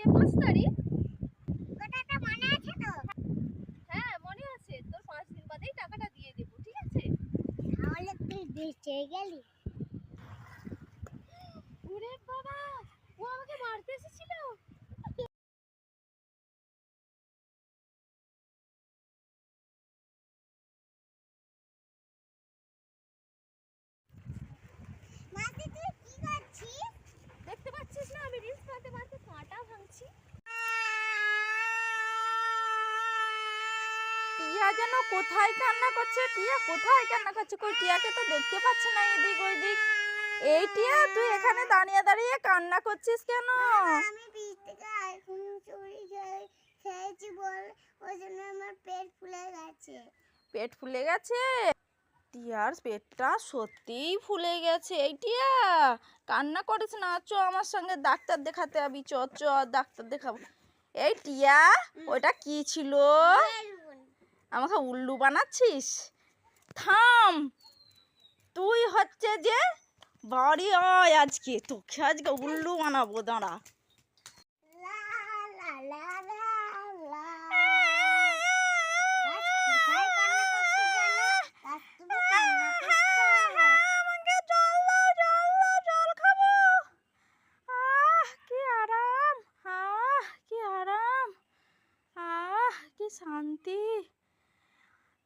আজকে পাঁচ তারিখ? কথাটা মনে আছে তো? হ্যাঁ মনে আছে। তোর পাঁচ দিন বাদেই টাকাটা দিয়ে দেবো ঠিক আছে? তাহলে তুই বেঁচে গেলি ওরে বাবা ও আমাকে মারতে এসেছিল মাসি তুই কি করছিস দেখতে পাচ্ছিস না আমি রিলস বানাতে বানাতে কাঁটা ভাঙছি টিয়া যেন কোথায় কান্না করছে? টিয়া কোথায় কান্না করছে? কই টিয়াকে তো দেখতে পাচ্ছে না এদিক ওইদিক। এই টিয়া তুই এখানে দাঁড়িয়ে দাঁড়িয়ে কান্না করছিস কেন? আমি বীজ থেকে আইফোন চুরি খেয়ে খেয়েছি বল ওই জন্য আমার পেট ফুলে গেছে। পেট ফুলে গেছে? টিয়ার পেটটা সত্যিই ফুলে গেছে। এই টিয়া কান্না করিস না চ আমার সঙ্গে ডাক্তার দেখাতে যাবি চ চ ডাক্তার দেখাবো। এই টিয়া ওটা কি ছিল? আমাকে উল্লু বানাচ্ছিস? থাম। তুই হচ্ছে যে বাড়ি আয় আজকে। তোকে আজকে উল্লু বানাবো, দাঁড়া লা লা লা লা লা গাছ কোথায় কান্না করছে জানো গাছ তুমি কান্না করছ আমাকে জল দাও জল দাও জল খাব আহ কি আরাম আহ কি আরাম আহ কি শান্তি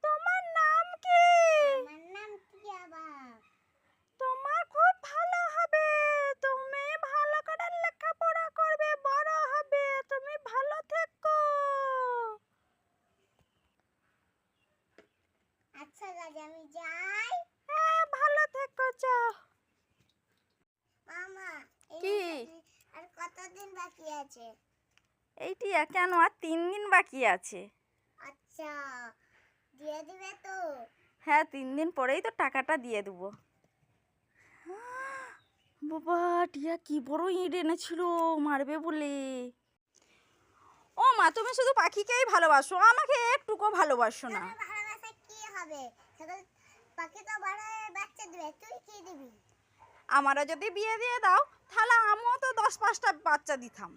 তোমার নাম কি আমার নাম টিয়া বাপ তোমার খুব ভালো হবে তুমি ভালো করে লেখাপড়া করবে বড় হবে তুমি ভালো থেকো আচ্ছা গাছ আমি যাই। হ্যাঁ ভালো থেকো যাও। মামা কি? আর কতদিন বাকি আছে? এইটি কেন আর তিন দিন বাকি আছে। আচ্ছা দিয়ে দিবে তো। হ্যাঁ তিন দিন পরেই তো টাকাটা দিয়ে দেবো। বাবা টিয়া কি বড় ইট এনেছিল মারবে বলে। ও মা তুমি শুধু পাখিকেই ভালোবাসো আমাকে একটুকু ভালোবাসো না। ভালোবাসা কি হবে? পাখি তো বড় হয়ে বাচ্চা দিবে তুই কি দিবি? আমারও যদি বিয়ে দিয়ে দাও তাহলে আমিও তো দশ পাঁচটা বাচ্চা দিতাম।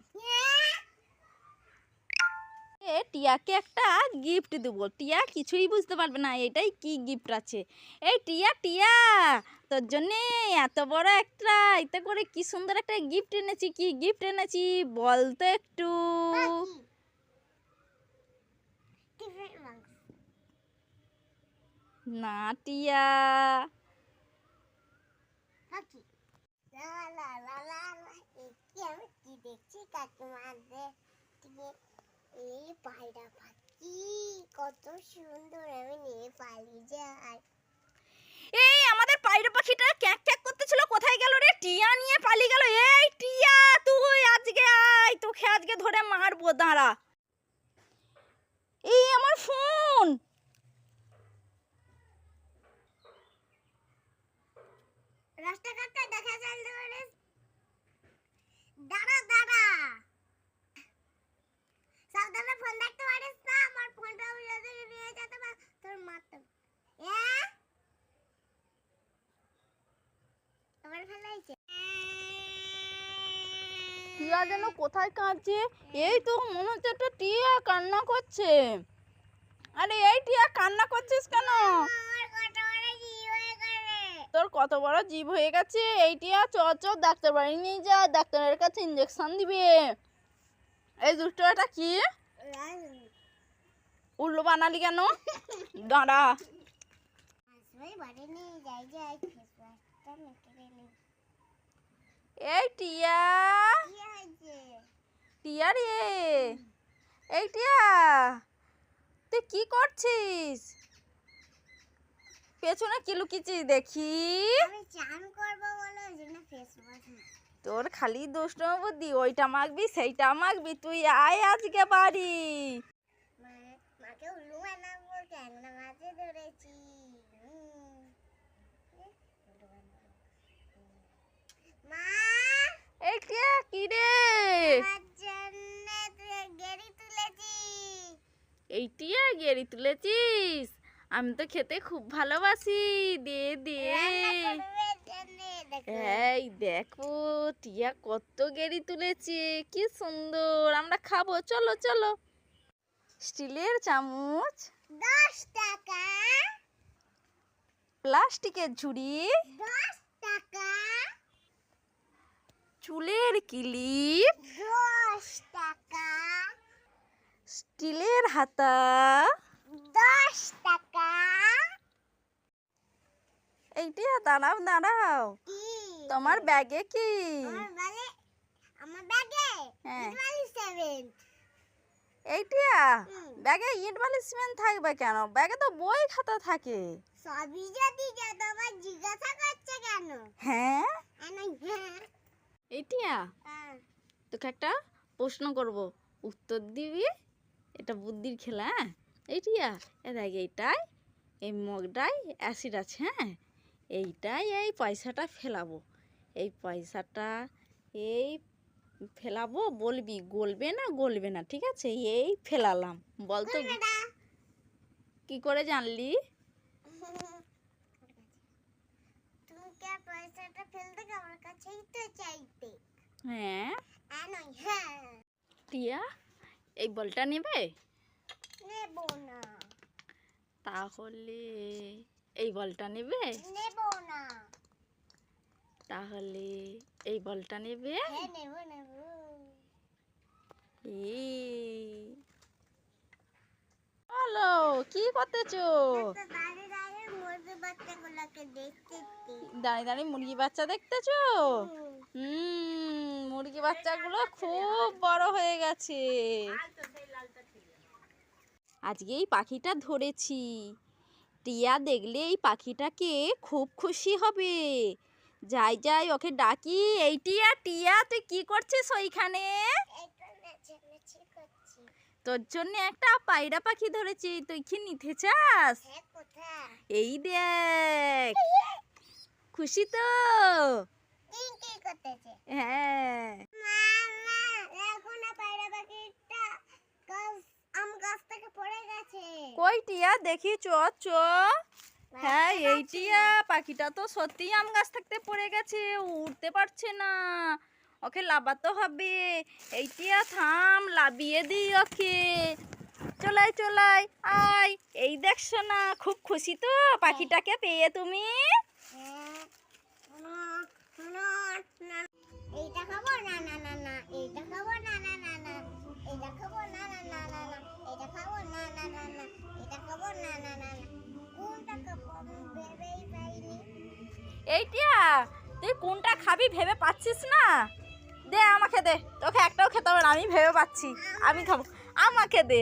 এ টিয়াকে একটা গিফট দেবো। টিয়া কিছুই বুঝতে পারবে না এটাই কি গিফট আছে। এই টিয়া টিয়া তোর জন্যে এত বড় একটা এতে করে কি সুন্দর একটা গিফট এনেছি কি গিফট এনেছি বল তো একটু। না টিয়া কি দেখছি কাকিমাদের এই পায়রা পাখি কত সুন্দর আমি নিয়ে পালিয়ে যাই এই আমাদের পায়রা পাখিটা ক্যাক ক্যাক করতেছিল কোথায় গেল রে? টিয়া নিয়ে পালিয়ে গেল। এই টিয়া তুই আজকে আয় তোকে আজকে ধরে মারবো দাঁড়া। এই আমার ফোন। রাস্তাঘাটটা দেখা যায় ধরে দাঁড়া দাঁড়া। সাবধানে ফোন দেখতে পারিস না আমার ফোনটা উড়ে নিয়ে যেতে পার তোর মারতে এ? আমার ভালো টিয়া যেন কোথায় কাঁদছে এই তো মনে হচ্ছে একটা টিয়া কান্না করছে। আরে এই টিয়া কান্না করছিস কেন আমার কত বড় কি হয়ে গেছে তোর কত বড় জীব হয়ে গেছে? এই টিয়া চ চ ডাক্তার বাড়ি নিয়ে যা, ডাক্তারের কাছে ইঞ্জেকশন দিবে। এই দুটো এটা কি? উল্লু বানালি কেন? দাঁড়া। এই টিয়া। টিয়া রে। এই টিয়া, তুই কি করছিস? পেছনে কি লুকিয়েছিস দেখি? আমি চান করব বলে ওই জন্য তোর খালি দুষ্ট বুদ্ধি ওইটা মাখবি সেইটা মাখবি তুই আয় আজকে বাড়ি। মাকে উল্লু বানাবো মাছে ধরেছি। মা! কি? রে? আমার জন্য গেড়ি তুলেছি এই টিয়া গেড়ি তুলেছিস? আমি তো খেতে খুব ভালোবাসি। দে দে। এই দেখো টিয়া কত গেরি তুলেছে কি সুন্দর। আমরা খাব চলো চলো। স্টিলের চামচ। দশ টাকা। প্লাস্টিকের ঝুড়ি। দশ টাকা। চুলের কিলিপ। দশ টাকা। স্টিলের হাতা। দশ টাকা। এইটা দাঁড়াও দাঁড়াও। তোমার ব্যাগে কি? আমার ব্যাগে হ্যাঁ। এইটা ব্যাগে ইট থাকবে কেন? ব্যাগে তো বই খাতা থাকে। সবই যদি তোমার জিজ্ঞাসা করছে কেন? হ্যাঁ? এইটিয়া হ্যাঁ। তোকে একটা প্রশ্ন করব। উত্তর দিবি? এটা বুদ্ধির খেলা হ্যাঁ? এইটিয়া এ দেখ এইটাই এই মগটাই অ্যাসিড আছে হ্যাঁ? এইটাই এই পয়সাটা ফেলাবো। এই পয়সাটা এই ফেলাবো বলবি গলবে না গলবে না ঠিক আছে? এই ফেলালাম বল তো করবে কি করে জানলি? হ্যাঁ। হ্যাঁ হ্যাঁ। টিয়া এই বলটা নেবে? নেব না। তাহলে এই বলটা নেবে? নেব না। তাহলে এই বলটা নেবে? হ্যাঁ নেব নেব। এই। বলো কি করতেছো? দাঁড়িয়ে দাঁড়িয়ে মুরগি বাচ্চা দেখতেছো। হুম। মুরগি বাচ্চাগুলো খুব বড় হয়ে গেছে। আজকে এই পাখিটা ধরেছি। টিয়া দেখলে এই পাখিটাকে খুব খুশি হবে। যাই যাই ওকে ডাকি। এই টিয়া টিয়া তুই কি করছিস ওইখানে? তোর জন্য একটা পায়রা পাখি ধরেছি। তুই কি নিতে চাস? হ্যাঁ এই দেখ। খুশি তো? হ্যাঁ মামা দেখো না পায়রা পাখিটা গাছ আম গাছ থেকে পড়ে গেছে কই টিয়া দেখি চ চ হ্যাঁ এই টিয়া পাখিটা তো সত্যিই আম গাছ থাকতে পড়ে গেছে উঠতে পারছে না ওকে লাবাতে হবে এই টিয়া থাম লাবিয়ে দিই ওকে চলাই চলাই আয় এই দেখছ না খুব খুশি তো পাখিটাকে পেয়ে তুমি হ্যাঁ। এইটা খাব না না না না এইটা খাব না না না না এইটা খাব না না না না না এইটা খাব? না না না না। এইটা খাব? না না না না। কোনটা খাব? আমি ভেবেই পাইনি। এই তুই কোনটা খাবি ভেবে পাচ্ছিস না? দে আমাকে দে। তোকে একটাও খেতে হবে না আমি ভেবে পাচ্ছি। আমি খাব। আমাকে দে।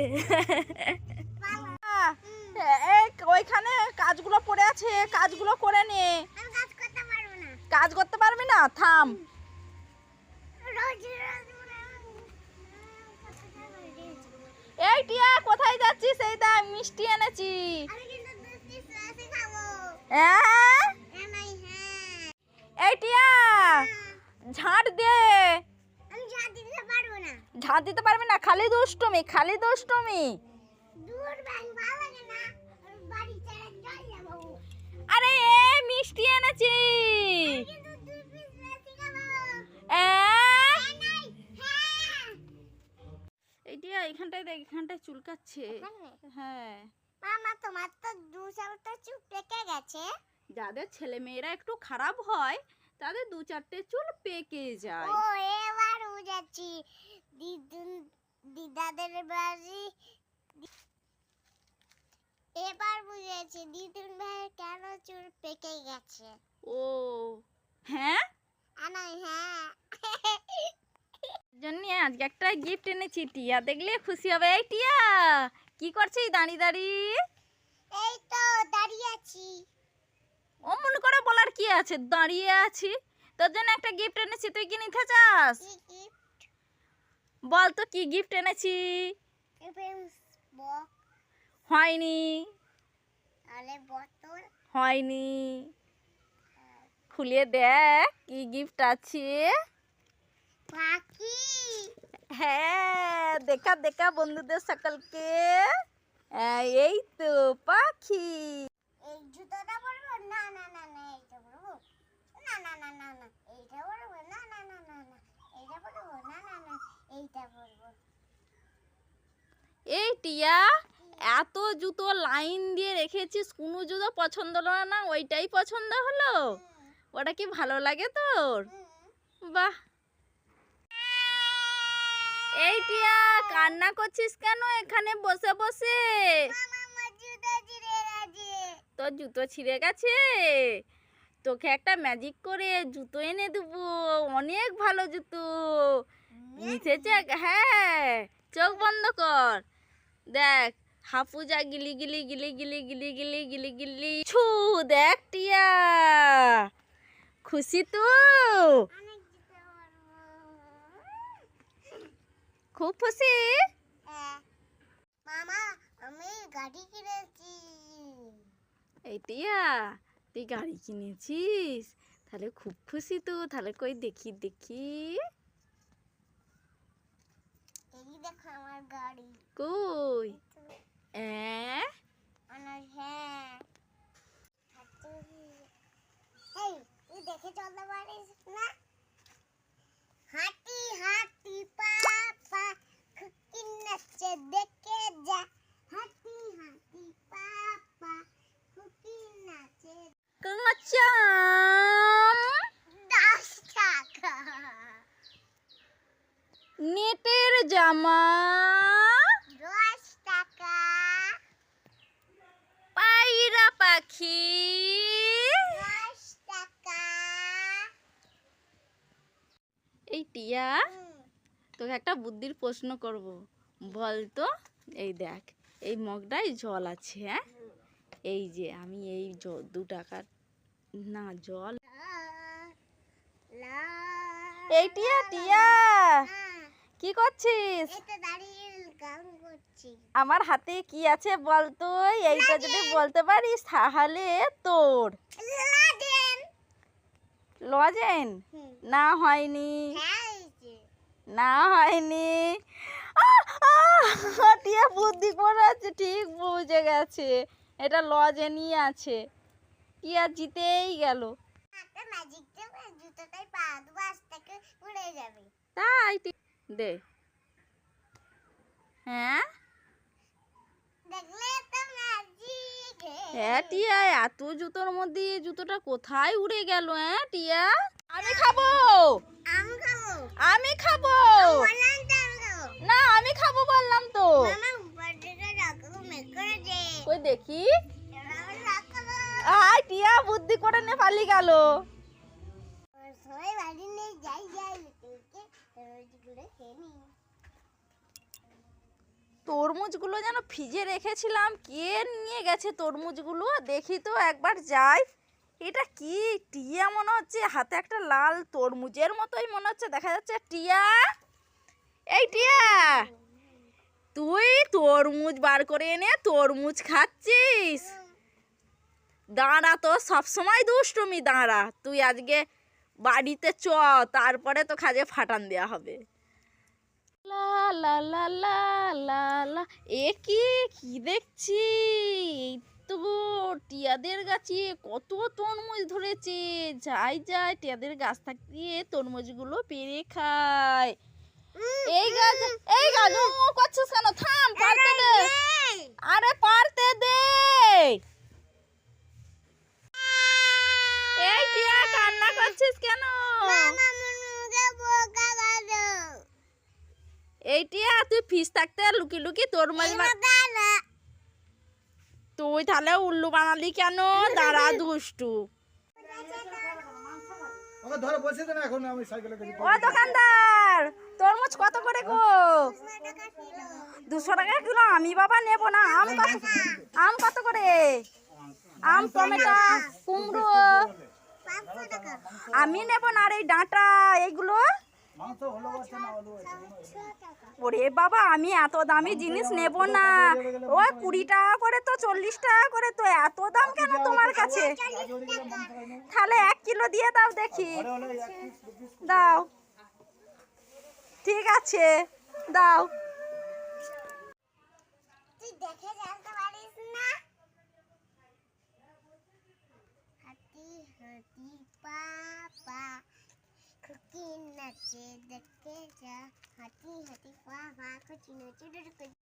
এই ওইখানে কাজগুলো পড়ে আছে। কাজগুলো করে নে। কাজ করতে কাজ করতে পারবি না? থাম। রোজ রোজ মনে হয় এই টিয়া কোথায় যাচ্ছিস? এই দা মিষ্টি এনেছি। হ্যাঁ? এই টিয়া ঝাঁট দে। ঝাঁট দিতে পারব না? খালি দুষ্টমি খালি দুষ্টমি। আরে এ মিষ্টি এনেছি। এ? হ্যাঁ নাই হ্যাঁ এই টিয়া এখানটায় দেখ এখানটায় চুলকাচ্ছে। হ্যাঁ। মামা তোমার তো দু চারটা চুপ পেকে গেছে। যাদের ছেলে মেয়েরা একটু খারাপ হয় তাদের দু চারটে চুল পেকে যায়। ও এবার দিদুন দিদাদের বাড়ি এবার বুঝেছি দিদুন ভাইয়ের কেন চুল পেকে গেছে। ও হ্যাঁ? আনাই হ্যাঁ। জন্য আজকে একটা গিফট এনেছি টিয়া। দেখলে খুশি হবে। এই টিয়া কি করছিস দাঁড়িয়ে দাঁড়িয়ে? এই তো দাঁড়িয়ে আছি। অমন করে বলার কি আছে? দাঁড়িয়ে আছি। তোর জন্য একটা গিফট এনেছি তুই কি নিতে চাস? বল তো কি গিফট এনেছি? হয়নি। হয়নি। খুলে দেখ কি গিফট আছে। পাখি হ্যাঁ দেখা দেখা বন্ধুদের সকলকে এই তো পাখি এই জুতোটা পরবো না না না না এইটা পরবো না না না না না এইটা না না না না না এইটা না না না এইটা এই টিয়া এত জুতো লাইন দিয়ে রেখেছিস কোনো জুতো পছন্দ হলো না ওইটাই পছন্দ হলো ওটা কি ভালো লাগে তোর বাহ এই টিয়া কান্না করছিস কেন? এখানে বসে বসে। তোর জুতো ছিঁড়ে গেছে? তোকে একটা ম্যাজিক করে জুতো এনে দেবো। অনেক ভালো জুতো। মিশেছে হ্যাঁ চোখ বন্ধ কর। দেখ হাফুজা গিলি গিলি গিলি গিলি গিলি গিলি গিলি গিলি। ছু দেখ টিয়া। খুশি তো অনেক জুতো পরবো খুব খুশি? হ্যাঁ। মামা আমি গাড়ি কিনেছি। এই টিয়া তুই গাড়ি কিনেছিস? তাহলে খুব খুশি তো তাহলে কই দেখি দেখি। এই দেখো আমার গাড়ি। কই? অ্যাঁ? আমার হ্যাঁ। দেখে চলতে পারিস না? হাতি হাতি পাপা ば তোকে একটা বুদ্ধির প্রশ্ন করব। বল তো এই দেখ এই মগটায় জল আছে হ্যাঁ? এই যে আমি এই দু টাকার না জল। এই টিয়া টিয়া! কি করছিস? আমার হাতে কি আছে বল তো? এইটা যদি বলতে পারিস তাহলে তোর। লজেন না হয়নি। হ্যাঁ। না হয়নি। টিয়া বুদ্ধি করে আছে ঠিক বুঝে গেছে। এটা লজেনই আছে। টিয়া জিতেই গেল। তাই দে। হ্যাঁ? হ্যাঁ টিয়া এত জুতোর মধ্যে জুতোটা কোথায় উড়ে গেল হ্যাঁ টিয়া? আমি খাব! আমি খাব। না, আমি খাব বললাম তো। কই দেখি? আয়, টিয়া, বুদ্ধি করে নে পালি গেল। তরমুজগুলো যেন ফ্রিজে রেখেছিলাম, কে নিয়ে গেছে তরমুজগুলো? দেখি তো, একবার যাই। এটা কি? টিয়া মনে হচ্ছে হাতে একটা লাল তরমুজের মতোই মনে হচ্ছে। দেখা যাচ্ছে টিয়া। এই টিয়া, তুই তরমুজ বার করে এনে তরমুজ খাচ্ছিস? দাঁড়া তো, সবসময় দুষ্টুমি, দাঁড়া। তুই আজকে বাড়িতে চ, তারপরে তো খাজে ফাটান দেওয়া হবে। লা লা লা লা লা এ কি? দেখছি এই তো টিয়াদের গাছে কত তরমুজ ধরেছে। যাই যাই, টিয়াদের গাছ থাকতে তরমুজগুলো পেরে খায়। এই গাছ এই গাছ, ও করছিস কেন? থাম, পারতে দে। আরে, পারতে দে। এই টিয়া, কান্না করছিস কেন? গালো এই টিয়া, তুই ফিস থাকতে লুকি লুকি তরমুজ মা- দাদা তুই তাহলে উল্লু বানালি কেন? দাঁড়া দুষ্টু। ও দোকানদার তরমুজ কত করে গো? দুশো টাকা কিলো আমি বাবা নেব না আম কত আম কত করে? আম টমেটো কুমড়ো। আমি নেব না আর এই ডাঁটা এইগুলো? ওরে বাবা, আমি এত দামি জিনিস নেব না। ওই কুড়ি টাকা করে তো, চল্লিশ টাকা করে তো, এত দাম কেন তোমার কাছে? তাহলে এক কিলো দিয়ে দাও দেখি। দাও। ঠিক আছে, দাও। দেখে জানতে পারিস না হাতি হাতি পাপ খুকি নাচে দেখতে যা হাতি হাতি পা পা কুচি নচুর